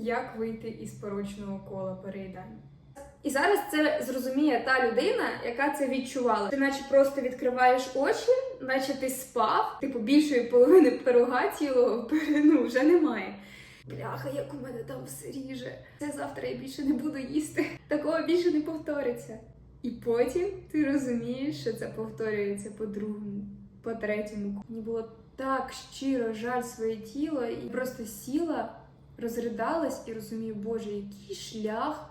як вийти із порочного кола переїдання. І зараз це зрозуміє та людина, яка це відчувала. Ти наче просто відкриваєш очі, наче ти спав, типу більшої половини пирога цілого ну, вже немає. Бляха, як у мене там все ріже. Це завтра я більше не буду їсти. Такого більше не повториться. І потім ти розумієш, що це повторюється по другому, по третьому. Мені було так щиро жаль своє тіло, і просто сіла, розридалась і розумію, Боже, який шлях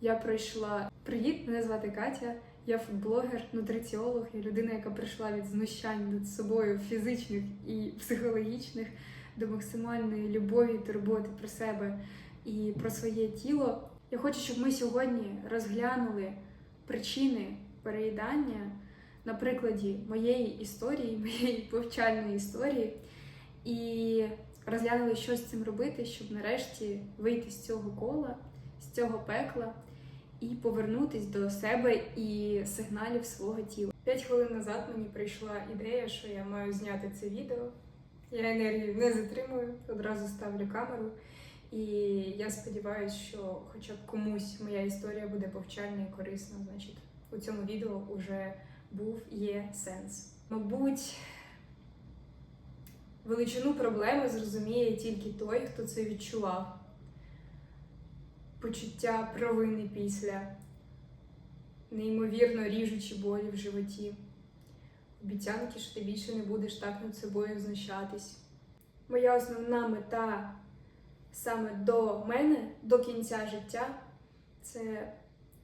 я пройшла. Привіт, мене звати Катя. Я фудблогер, нутриціолог, я людина, яка прийшла від знущань над собою фізичних і психологічних до максимальної любові, турботи про себе і про своє тіло. Я хочу, щоб ми сьогодні розглянули причини переїдання на прикладі моєї історії, моєї повчальної історії, і розглянули, що з цим робити, щоб нарешті вийти з цього кола, з цього пекла і повернутись до себе і сигналів свого тіла. П'ять хвилин назад мені прийшла ідея, що я маю зняти це відео. Я енергію не затримую, одразу ставлю камеру. І я сподіваюся, що хоча б комусь моя історія буде повчальна і корисна. Значить, у цьому відео вже був є сенс. Мабуть, величину проблеми зрозуміє тільки той, хто це відчував. Почуття провини після, неймовірно ріжучі болі в животі, обіцянки, що ти більше не будеш так над собою знущатись. Моя основна мета саме до мене, до кінця життя, це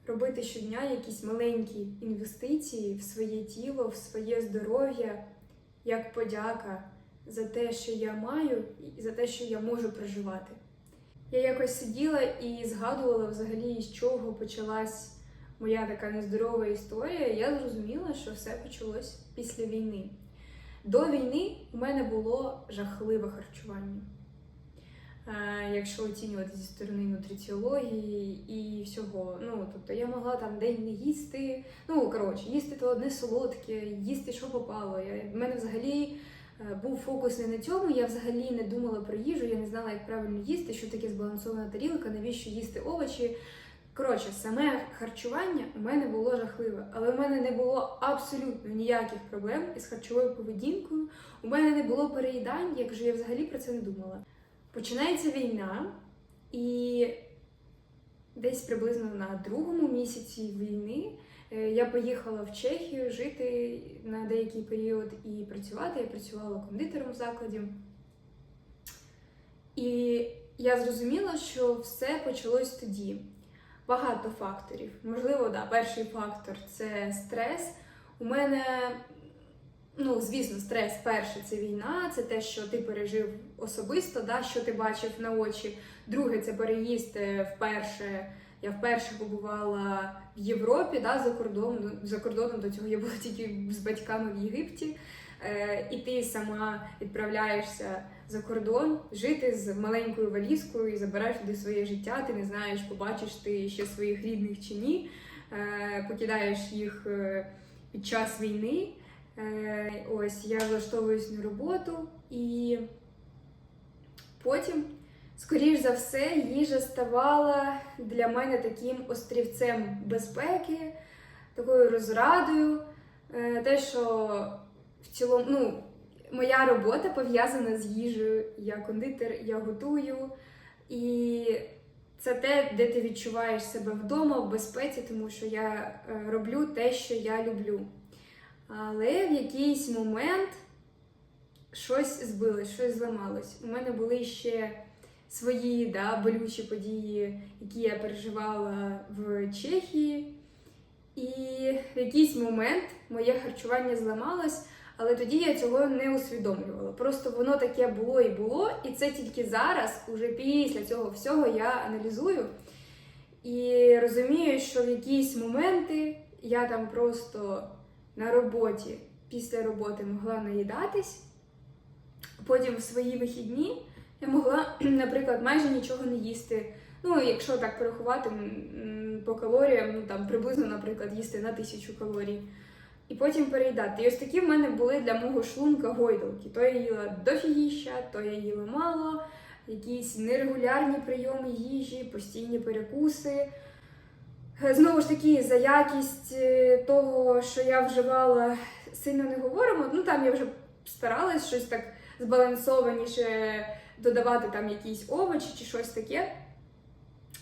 робити щодня якісь маленькі інвестиції в своє тіло, в своє здоров'я, як подяка за те, що я маю, і за те, що я можу проживати. Я якось сиділа і згадувала взагалі, з чого почалась моя така нездорова історія. Я зрозуміла, що все почалось після війни. До війни у мене було жахливе харчування. Е, Якщо оцінювати зі сторони нутриціології і всього, ну тобто я могла там день не їсти. Ну коротше, їсти то одне солодке, їсти що попало. Я, в мене взагалі був фокус не на цьому. Я взагалі не думала про їжу, я не знала, як правильно їсти, що таке збалансована тарілка, навіщо їсти овочі. Коротше, саме харчування у мене було жахливе, але у мене не було абсолютно ніяких проблем із харчовою поведінкою. У мене не було переїдань, як же я взагалі про це не думала. Починається війна, і десь приблизно на другому місяці війни е, я поїхала в Чехію жити на деякий період і працювати. Я працювала кондитером в закладі. І я зрозуміла, що все почалось тоді. Багато факторів. Можливо, да, перший фактор це стрес. У мене, ну, звісно, стрес перший це війна, це те, що ти пережив особисто, да, що ти бачив на очі. Друге, це переїзд е, вперше. Я вперше побувала в Європі, да, за кордоном. За кордоном до цього я була тільки з батьками в Єгипті. Е, і ти сама відправляєшся за кордон жити з маленькою валізкою і забираєш туди своє життя. Ти не знаєш, побачиш ти ще своїх рідних чи ні. Е, покидаєш їх е, під час війни. Е, ось я влаштовуюсь на роботу, і потім, скоріш за все, їжа ставала для мене таким острівцем безпеки, такою розрадою. Е, Те, що в цілому, ну, моя робота пов'язана з їжею. Я кондитер, я готую. І це те, де ти відчуваєш себе вдома, в безпеці, тому що я е, роблю те, що я люблю. Але в якийсь момент щось збилось, щось зламалось. У мене були ще свої да, болючі події, які я переживала в Чехії. І в якийсь момент моє харчування зламалось, але тоді я цього не усвідомлювала. Просто воно таке було і було, і це тільки зараз, уже після цього всього, я аналізую і розумію, що в якісь моменти я там просто на роботі після роботи могла наїдатись. Потім в свої вихідні я могла, наприклад, майже нічого не їсти. Ну, якщо так порахувати по калоріям, ну там приблизно, наприклад, їсти на тисячу калорій. І потім переїдати. І ось такі в мене були для мого шлунка гойдалки. То я їла дофігіща, то я їла мало. якісь нерегулярні прийоми їжі, постійні перекуси. Е, Знову ж таки, за якість е, того, що я вживала, сильно не говоримо. Ну там я вже старалась щось так збалансованіше додавати там якісь овочі чи щось таке.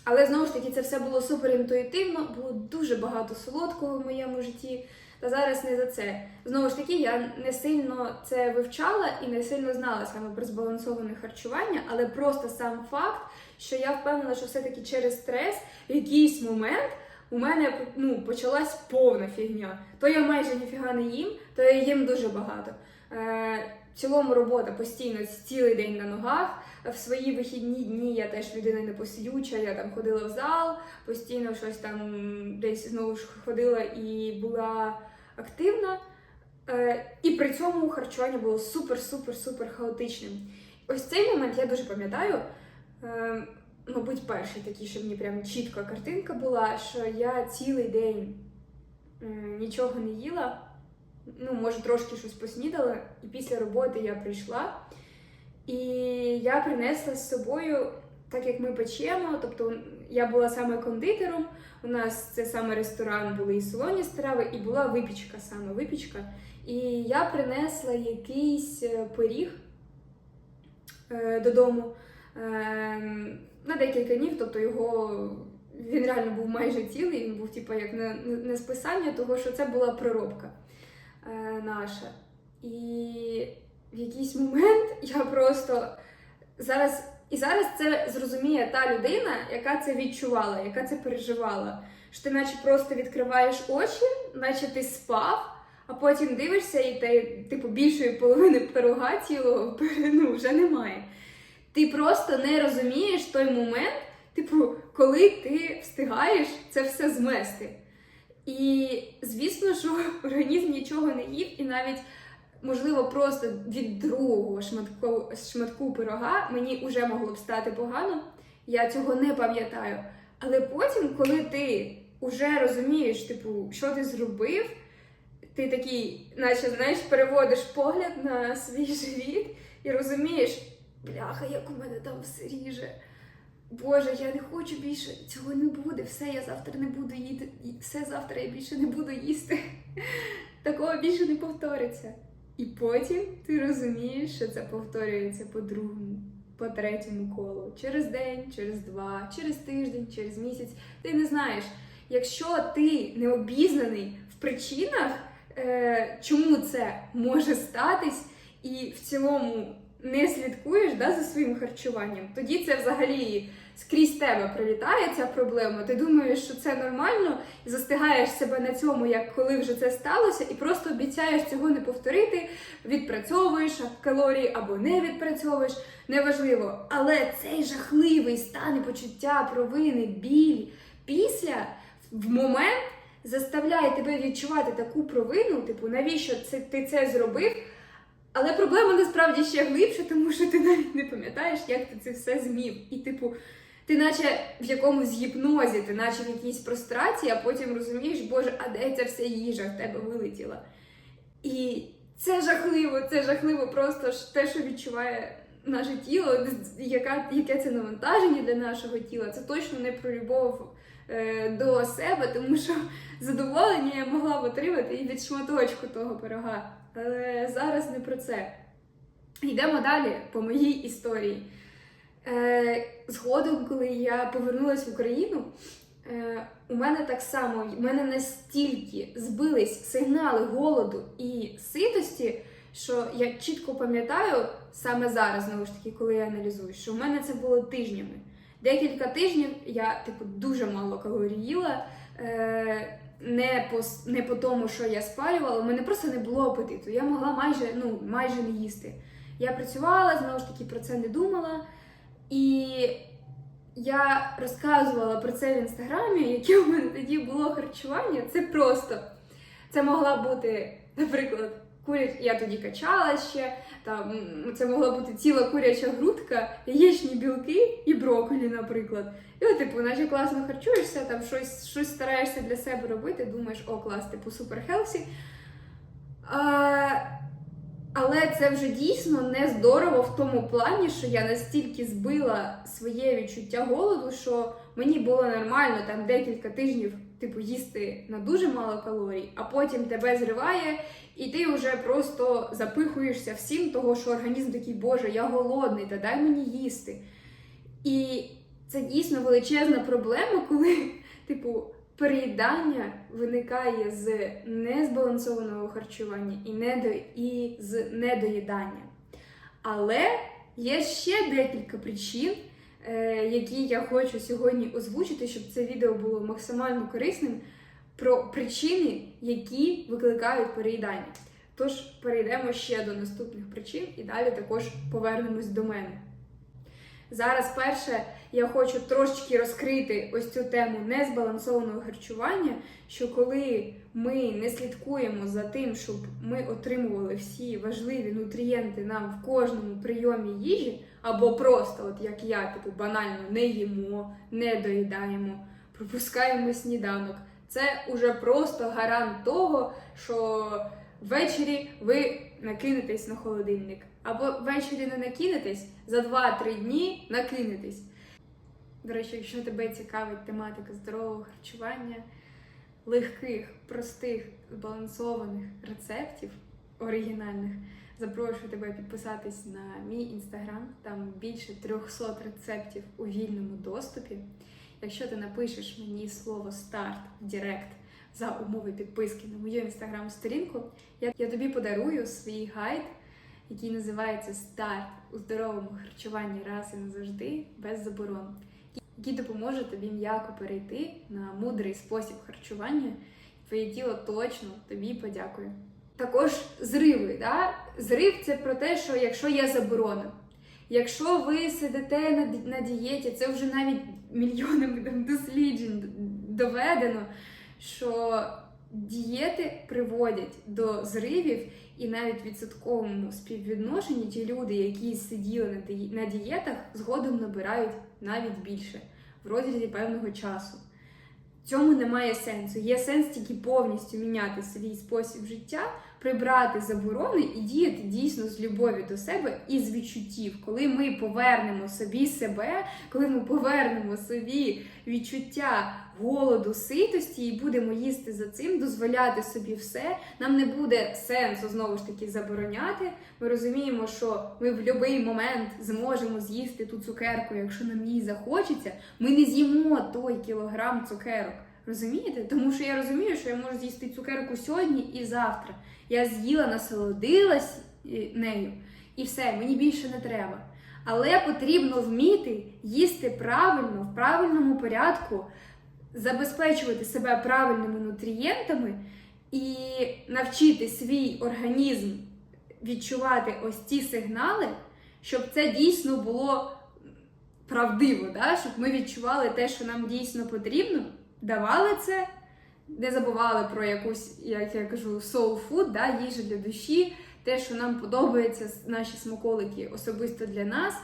Але знову ж таки, це все було супер інтуїтивно, було дуже багато солодкого в моєму житті. Та зараз не за це. Знову ж таки, я не сильно це вивчала і не сильно знала саме про збалансоване харчування, але просто сам факт, що я впевнена, що все-таки через стрес в якийсь момент у мене ну, почалась повна фігня. То я майже ніфіга не їм, то я їм дуже багато. Е, цілому робота постійно цілий день на ногах. В свої вихідні дні я теж людина непосидюча, я там ходила в зал, постійно щось там десь знову ж ходила і була активна. Е, і при цьому харчування було супер-супер-супер хаотичним. Ось цей момент я дуже пам'ятаю. Е, мабуть, перший такий, що мені прям чітка картинка була, що я цілий день нічого не їла. Ну, може, трошки щось поснідала, і після роботи я прийшла. І я принесла з собою, так як ми печемо, тобто я була саме кондитером, у нас це саме ресторан, були і солоні страви, і була випічка, саме випічка. І я принесла якийсь е, пиріг е, додому е, на декілька днів, тобто його він реально був майже цілий, він був типу, як не, не списання, того що це була проробка наша. І в якийсь момент я просто зараз. І зараз це зрозуміє та людина, яка це відчувала, яка це переживала. Що ти наче просто відкриваєш очі, наче ти спав, а потім дивишся, і ти, типу, більшої половини пирога цілого ну, вже немає. Ти просто не розумієш той момент, типу, коли ти встигаєш це все змести. І звісно, що організм нічого не їв, і навіть можливо, просто від другого шматку, шматку пирога мені вже могло б стати погано. Я цього не пам'ятаю. Але потім, коли ти вже розумієш, типу, що ти зробив, ти такий, наче знаєш, переводиш погляд на свій живіт і розумієш, бляха, як у мене там все ріже. Боже, я не хочу більше, цього не буде, все, я завтра не буду їсти, все завтра я більше не буду їсти. Такого більше не повториться. І потім ти розумієш, що це повторюється по другому, по третьому колу. Через день, через два, через тиждень, через місяць. Ти не знаєш, якщо ти не обізнаний в причинах, е, чому це може статись, і в цілому не слідкуєш да, за своїм харчуванням, тоді це взагалі скрізь тебе прилітає ця проблема. Ти думаєш, що це нормально, і застигаєш себе на цьому, як коли вже це сталося, і просто обіцяєш цього не повторити, відпрацьовуєш калорії або не відпрацьовуєш, неважливо. Але цей жахливий стан і почуття провини, біль після в момент заставляє тебе відчувати таку провину, типу, навіщо це ти це зробив? Але проблема насправді ще глибше, тому що ти навіть не пам'ятаєш, як ти це все змів. І, типу, ти наче в якомусь гіпнозі, ти наче в якійсь прострації, а потім розумієш, Боже, а де ця вся їжа в тебе вилетіла? І це жахливо, це жахливо просто те, що відчуває наше тіло, яка, яке це навантаження для нашого тіла. Це точно не про любов е, до себе, тому що задоволення я могла б отримати і від шматочку того пирога. Але зараз не про це. Йдемо далі по моїй історії. Е, Згодом, коли я повернулася в Україну, е, у мене так само, в мене настільки збились сигнали голоду і ситості, що я чітко пам'ятаю саме зараз, знову ж таки, коли я аналізую, що в мене це було тижнями. Декілька тижнів я типу дуже мало калорій їла. Е, не по не по тому, що я спалювала, у мене просто не було апетиту. Я могла майже ну, майже не їсти. Я працювала, знову ж таки, про це не думала. І я розказувала про це в інстаграмі, яке у мене тоді було харчування. Це просто це могла бути, наприклад, курять, я тоді качала ще. Там це могла бути ціла куряча грудка, яєчні білки і брокколі, наприклад. І от, типу, наче класно харчуєшся, там щось щось стараєшся для себе робити, думаєш, о, клас, типу, супер хелсі. Але це вже дійсно не здорово в тому плані, що я настільки збила своє відчуття голоду, що мені було нормально там декілька тижнів, типу, їсти на дуже мало калорій, а потім тебе зриває, і ти вже просто запихуєшся всім, того, що організм такий, боже, я голодний, та дай мені їсти. І це дійсно величезна проблема, коли, типу, переїдання виникає з незбалансованого харчування і, недо... і з недоїдання. Але є ще декілька причин, е, які я хочу сьогодні озвучити, щоб це відео було максимально корисним про причини, які викликають переїдання. Тож перейдемо ще до наступних причин і далі також повернемось до мене. Зараз перше я хочу трошечки розкрити ось цю тему незбалансованого харчування, що коли ми не слідкуємо за тим, щоб ми отримували всі важливі нутрієнти нам в кожному прийомі їжі, або просто, от як я, типу, банально не їмо, не доїдаємо, пропускаємо сніданок, це уже просто гарант того, що ввечері ви накинетесь на холодильник. Або ввечері не накинетесь, за 2-3 дні накинетесь. До речі, якщо тебе цікавить тематика здорового харчування, легких, простих, збалансованих рецептів оригінальних, запрошую тебе підписатись на мій інстаграм. Там більше 300 рецептів у вільному доступі. Якщо ти напишеш мені слово старт в Директ за умови підписки на мою інстаграм-сторінку, я, тобі подарую свій гайд, який називається Старт у здоровому харчуванні раз і назавжди без заборон, який допоможе тобі м'яко перейти на мудрий спосіб харчування. Твоє тіло точно тобі подякує. Також зриви. Да? Зрив це про те, що якщо є заборона. Якщо ви сидите на, на дієті, це вже навіть мільйонами там, досліджень доведено, що дієти приводять до зривів, і навіть відсотковому співвідношенні ті люди, які сиділи на, ді- на дієтах, згодом набирають навіть більше в розрізі певного часу. Цьому немає сенсу. Є сенс тільки повністю міняти свій спосіб життя, прибрати заборони і діяти дійсно з любові до себе і з відчуттів. Коли ми повернемо собі себе, коли ми повернемо собі відчуття голоду, ситості і будемо їсти за цим, дозволяти собі все, нам не буде сенсу знову ж таки забороняти. Ми розуміємо, що ми в будь-який момент зможемо з'їсти ту цукерку, якщо нам їй захочеться. Ми не з'їмо той кілограм цукерок. Розумієте? Тому що я розумію, що я можу з'їсти цукерку сьогодні і завтра. Я з'їла, насолодилась е, нею, і все, мені більше не треба. Але потрібно вміти їсти правильно, в правильному порядку, забезпечувати себе правильними нутрієнтами і навчити свій організм відчувати ось ці сигнали, щоб це дійсно було правдиво, да? щоб ми відчували те, що нам дійсно потрібно, давали це, не забували про якусь, як я кажу, soul food, да? їжу для душі, те, що нам подобається, наші смаколики особисто для нас.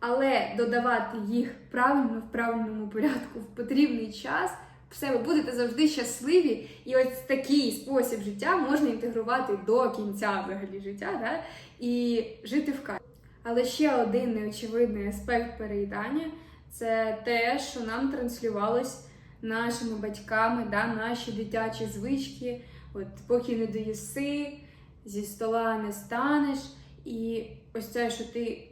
Але додавати їх правильно в правильному порядку в потрібний час, все, ви будете завжди щасливі, і ось такий спосіб життя можна інтегрувати до кінця взагалі життя, да? і жити в кайф. Але ще один неочевидний аспект переїдання це те, що нам транслювалось нашими батьками, да? наші дитячі звички. От поки не доїси, зі стола не станеш, і ось це, що ти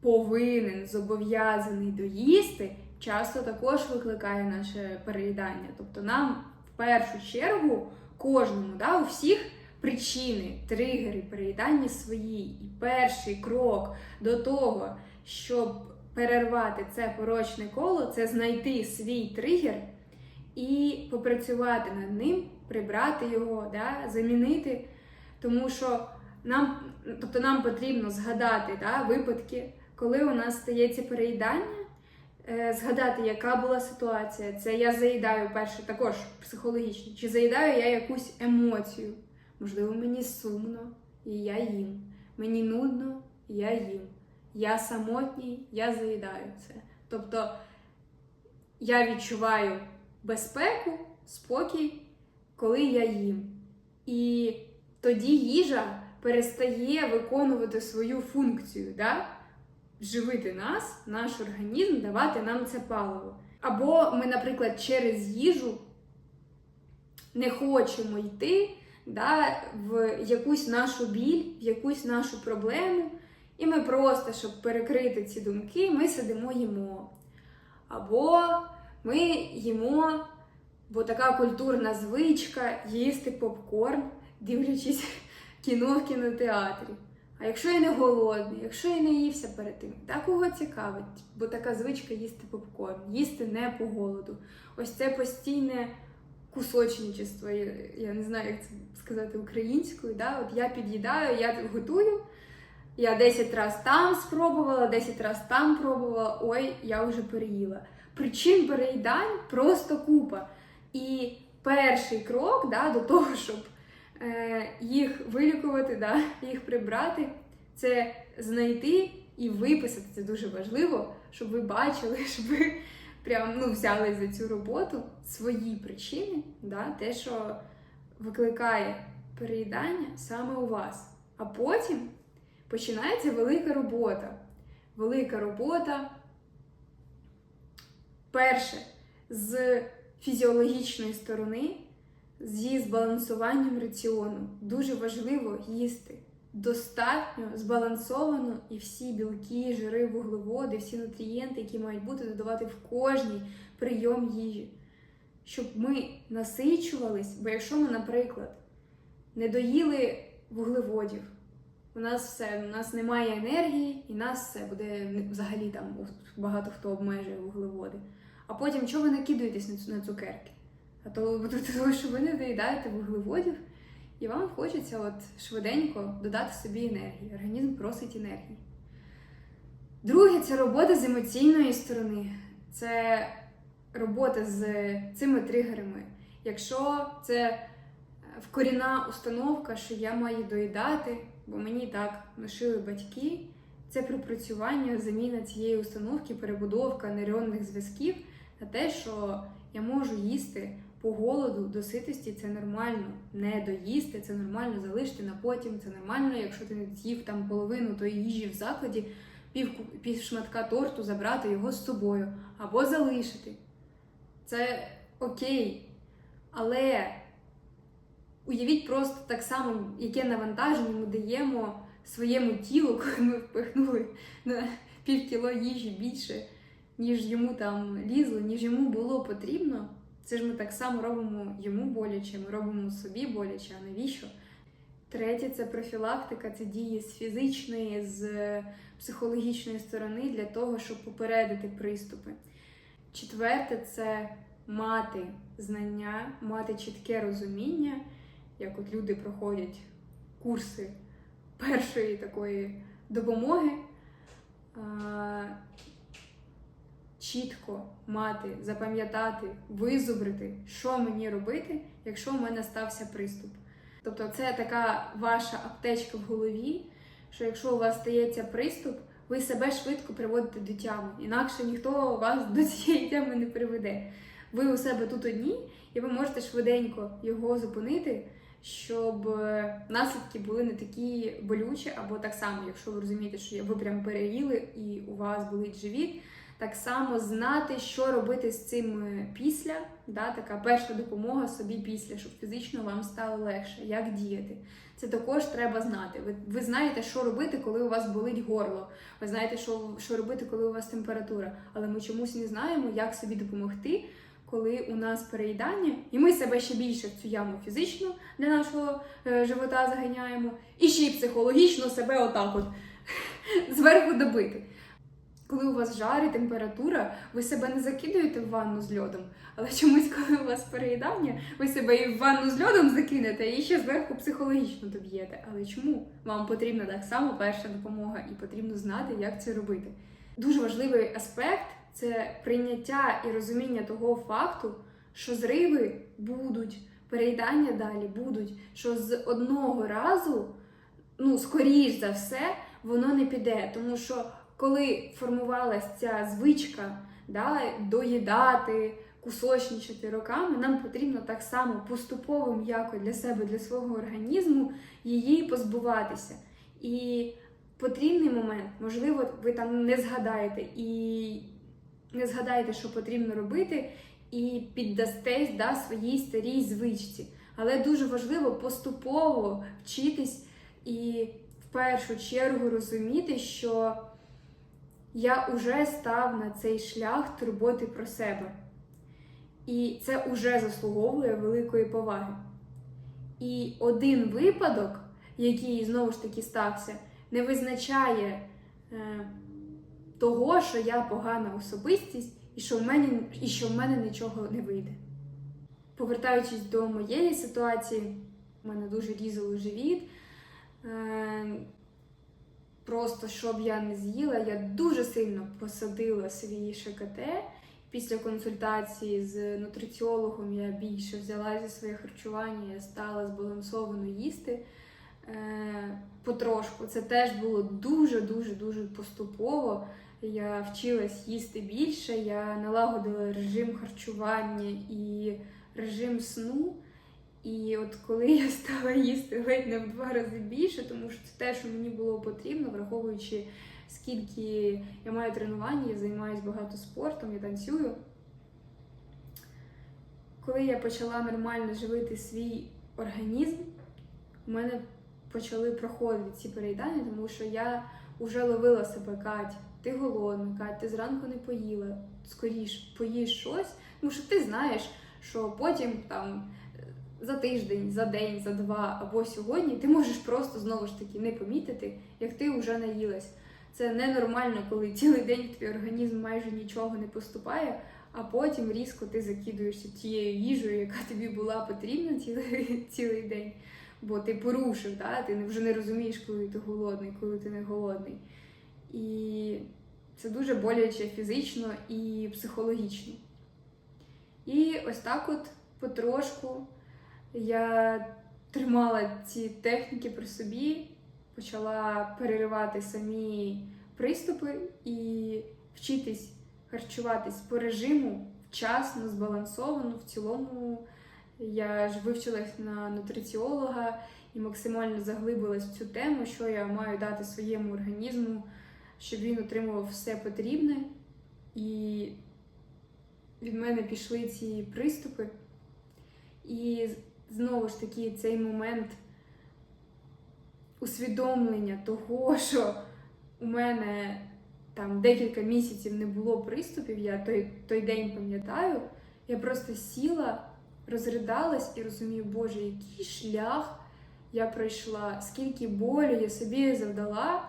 повинен зобов'язаний доїсти, часто також викликає наше переїдання. Тобто нам в першу чергу кожному, да, у всіх причини, тригери переїдання свої. І перший крок до того, щоб перервати це порочне коло, це знайти свій тригер і попрацювати над ним, прибрати його, да, замінити. Тому що нам, тобто нам потрібно згадати да, випадки, коли у нас стається переїдання, е, згадати, яка була ситуація. Це я заїдаю перше також психологічно. Чи заїдаю я якусь емоцію? Можливо, мені сумно, і я їм. Мені нудно, і я їм. Я самотній, я заїдаю це. Тобто я відчуваю безпеку, спокій, коли я їм. І тоді їжа перестає виконувати свою функцію, да? живити нас, наш організм, давати нам це паливо. Або ми, наприклад, через їжу не хочемо йти да, в якусь нашу біль, в якусь нашу проблему, і ми просто, щоб перекрити ці думки, ми сидимо їмо. Або ми їмо, бо така культурна звичка їсти попкорн, дивлячись кіно в кінотеатрі. А якщо я не голодний, якщо я не ївся перед тим, так кого цікавить, бо така звичка їсти попкорн, їсти не по голоду. Ось це постійне кусочничество, я, не знаю, як це сказати українською. Да? От я під'їдаю, я готую, я 10 разів там спробувала, 10 разів там пробувала, ой, я вже переїла. Причин переїдань просто купа. І перший крок да, до того, щоб е, їх вилікувати, да, їх прибрати, це знайти і виписати. Це дуже важливо, щоб ви бачили, щоб ви прям ну, взяли за цю роботу свої причини, да, те, що викликає переїдання саме у вас. А потім починається велика робота. Велика робота. Перше, з фізіологічної сторони, зі збалансуванням раціону. Дуже важливо їсти достатньо збалансовано і всі білки, жири, вуглеводи, всі нутрієнти, які мають бути, додавати в кожній прийом їжі. Щоб ми насичувались, бо якщо ми, наприклад, не доїли вуглеводів, у нас все, у нас немає енергії, і нас все буде взагалі там багато хто обмежує вуглеводи. А потім чого ви накидуєтесь на на цукерки? А то тому, що ви не доїдаєте вуглеводів, і вам хочеться от швиденько додати собі енергії. Організм просить енергії. Друге, це робота з емоційної сторони. Це робота з цими тригерами. Якщо це вкорінна установка, що я маю доїдати, бо мені так нашили батьки, це пропрацювання, заміна цієї установки, перебудовка нейронних зв'язків на те, що я можу їсти по голоду до ситості, це нормально. Не доїсти, це нормально залишити на потім, це нормально, якщо ти не з'їв там половину тої їжі в закладі, пів, пів шматка торту забрати його з собою або залишити. Це окей. Але уявіть просто так само, яке навантаження ми даємо своєму тілу, коли ми впихнули на пів кіло їжі більше, ніж йому там лізло, ніж йому було потрібно. Це ж ми так само робимо йому боляче, ми робимо собі боляче, а навіщо? Третє це профілактика, це дії з фізичної, з психологічної сторони для того, щоб попередити приступи. Четверте це мати знання, мати чітке розуміння, як от люди проходять курси першої такої допомоги. Чітко мати, запам'ятати, визубрити, що мені робити, якщо в мене стався приступ. Тобто, це така ваша аптечка в голові, що якщо у вас стається приступ, ви себе швидко приводите до тями. Інакше ніхто вас до цієї теми не приведе. Ви у себе тут одні, і ви можете швиденько його зупинити, щоб е, наслідки були не такі болючі, або так само, якщо ви розумієте, що ви прям переїли і у вас болить живіт. Так само знати, що робити з цим е, після, да, така перша допомога собі після, щоб фізично вам стало легше, як діяти. Це також треба знати. Ви, ви знаєте, що робити, коли у вас болить горло. Ви знаєте, що, що робити, коли у вас температура. Але ми чомусь не знаємо, як собі допомогти, коли у нас переїдання, і ми себе ще більше в цю яму фізично для нашого е, живота заганяємо, і ще й психологічно себе отак от зверху добити. Коли у вас жар і температура, ви себе не закидуєте в ванну з льодом, але чомусь, коли у вас переїдання, ви себе і в ванну з льодом закинете, і ще зверху психологічно доб'єте. Але чому? Вам потрібна так само перша допомога, і потрібно знати, як це робити. Дуже важливий аспект це прийняття і розуміння того факту, що зриви будуть, переїдання далі будуть, що з одного разу, ну, скоріш за все, воно не піде, тому що коли формувалася ця звичка да, доїдати, кусочничати роками, нам потрібно так само поступово м'яко для себе, для свого організму її позбуватися. І потрібний момент, можливо, ви там не згадаєте і не згадаєте, що потрібно робити, і піддастесь да, своїй старій звичці. Але дуже важливо поступово вчитись і в першу чергу розуміти, що я вже став на цей шлях турботи про себе. І це вже заслуговує великої поваги. І один випадок, який знову ж таки стався, не визначає е, того, що я погана особистість і що в мене, і що в мене нічого не вийде. Повертаючись до моєї ситуації, у мене дуже різало живіт. Е, просто щоб я не з'їла, я дуже сильно посадила свій ШКТ. Після консультації з нутриціологом я більше взяла за своє харчування, я стала збалансовано їсти е, потрошку. Це теж було дуже-дуже дуже поступово. Я вчилась їсти більше, я налагодила режим харчування і режим сну. І от коли я стала їсти ледь не в два рази більше, тому що це те, що мені було потрібно, враховуючи скільки я маю тренування, я займаюся багато спортом, я танцюю. Коли я почала нормально живити свій організм, у мене почали проходити ці переїдання, тому що я вже ловила себе, Кать, ти голодна, ти зранку не поїла, скоріш поїж щось, тому що ти знаєш, що потім там за тиждень, за день, за два або сьогодні ти можеш просто знову ж таки не помітити, як ти вже наїлась. Це ненормально, коли цілий день в твій організм майже нічого не поступає, а потім різко ти закидуєшся тією їжею, яка тобі була потрібна цілий, цілий день. Бо ти порушив, да? ти вже не розумієш, коли ти голодний, коли ти не голодний. І це дуже боляче фізично і психологічно. І ось так от потрошку я тримала ці техніки при собі, почала переривати самі приступи і вчитись харчуватись по режиму вчасно, збалансовано. В цілому я ж вивчилась на нутриціолога і максимально заглибилась в цю тему, що я маю дати своєму організму, щоб він отримував все потрібне. І від мене пішли ці приступи. І знову ж таки цей момент усвідомлення того, що у мене там декілька місяців не було приступів, я той, той день пам'ятаю, я просто сіла, розридалась і розумію, Боже, який шлях я пройшла, скільки болю я собі завдала,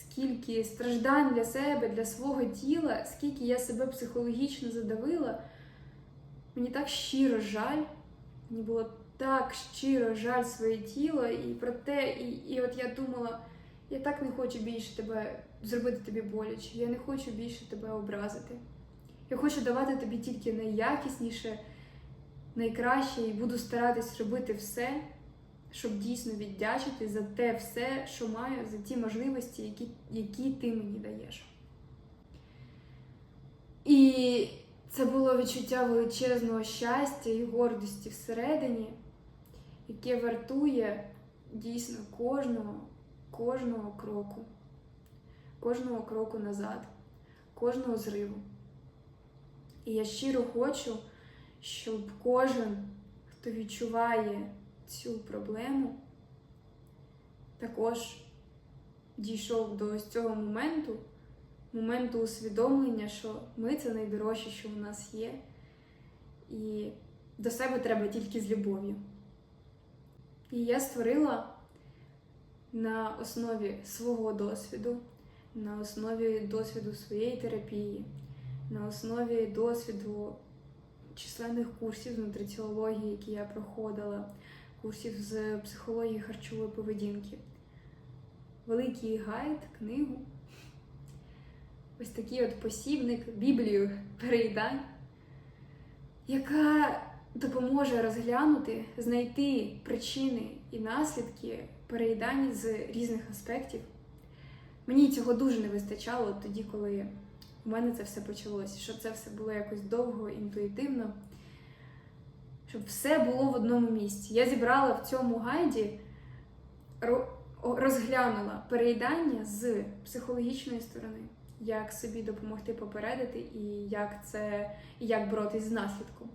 скільки страждань для себе, для свого тіла, скільки я себе психологічно задавила. Мені так щиро жаль. Мені було так щиро жаль своє тіло і про те, і, і от я думала, я так не хочу більше тебе зробити тобі боляче, я не хочу більше тебе образити. Я хочу давати тобі тільки найякісніше, найкраще, і буду старатись робити все, щоб дійсно віддячити за те все, що маю, за ті можливості, які, які ти мені даєш. І це було відчуття величезного щастя і гордості всередині, яке вартує дійсно кожного, кожного кроку, кожного кроку назад, кожного зриву. І я щиро хочу, щоб кожен, хто відчуває цю проблему, також дійшов до ось цього моменту моменту усвідомлення, що ми це найдорожче, що у нас є, і до себе треба тільки з любов'ю. І я створила на основі свого досвіду, на основі досвіду своєї терапії, на основі досвіду численних курсів з нутриціології, які я проходила, курсів з психології харчової поведінки, великий гайд, книгу. Ось такий от посібник, біблію переїдань, яка допоможе розглянути, знайти причини і наслідки переїдань з різних аспектів. Мені цього дуже не вистачало тоді, коли у мене це все почалося, щоб це все було якось довго, інтуїтивно, щоб все було в одному місці. Я зібрала в цьому гайді, розглянула переїдання з психологічної сторони, як собі допомогти попередити і як це і як боротись з наслідком.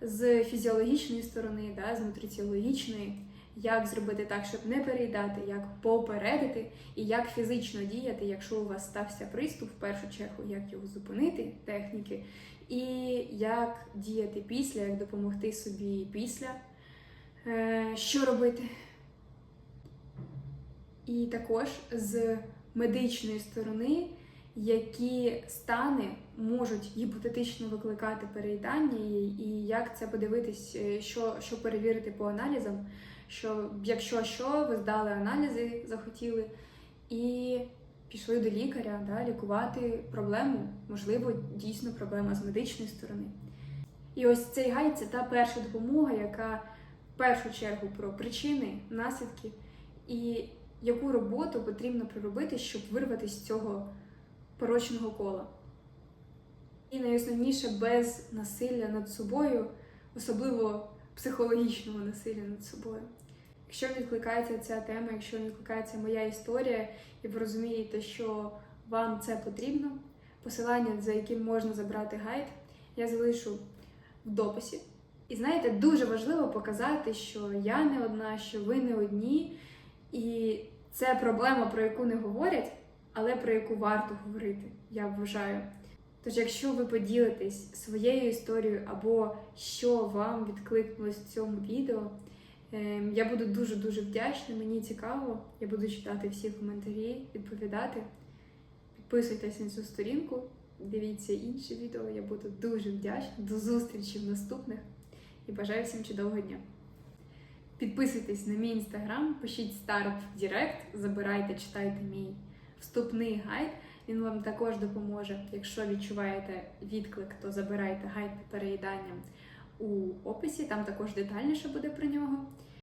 З фізіологічної сторони, да, з нутриціологічної, як зробити так, щоб не переїдати, як попередити, і як фізично діяти, якщо у вас стався приступ, в першу чергу, як його зупинити, техніки, і як діяти після, як допомогти собі після, Е, що робити. І також з медичної сторони, які стани можуть гіпотетично викликати переїдання, і, як це подивитись, е, що, що перевірити по аналізам, що якщо що, ви здали аналізи, захотіли, і пішли до лікаря, да, лікувати проблему, можливо, дійсно проблема з медичної сторони. І ось цей гайд це та перша допомога, яка в першу чергу про причини, наслідки і яку роботу потрібно проробити, щоб вирватися з цього порочного кола. І найосновніше без насилля над собою, особливо психологічного насилля над собою. Якщо відкликається ця тема, якщо відкликається моя історія, і ви розумієте, що вам це потрібно, посилання, за яким можна забрати гайд, я залишу в дописі. І знаєте, дуже важливо показати, що я не одна, що ви не одні, і це проблема, про яку не говорять, але про яку варто говорити, я вважаю. Тож, якщо ви поділитесь своєю історією або що вам відкликнулось в цьому відео, я буду дуже-дуже вдячна, мені цікаво. Я буду читати всі коментарі, відповідати. Підписуйтесь на цю сторінку, дивіться інші відео, я буду дуже вдячна. До зустрічі в наступних і бажаю всім чудового дня. Підписуйтесь на мій інстаграм, пишіть старт в Директ, забирайте, читайте мій вступний гайд. Він вам також допоможе. Якщо відчуваєте відклик, то забирайте гайд переїданням у описі, там також детальніше буде про нього.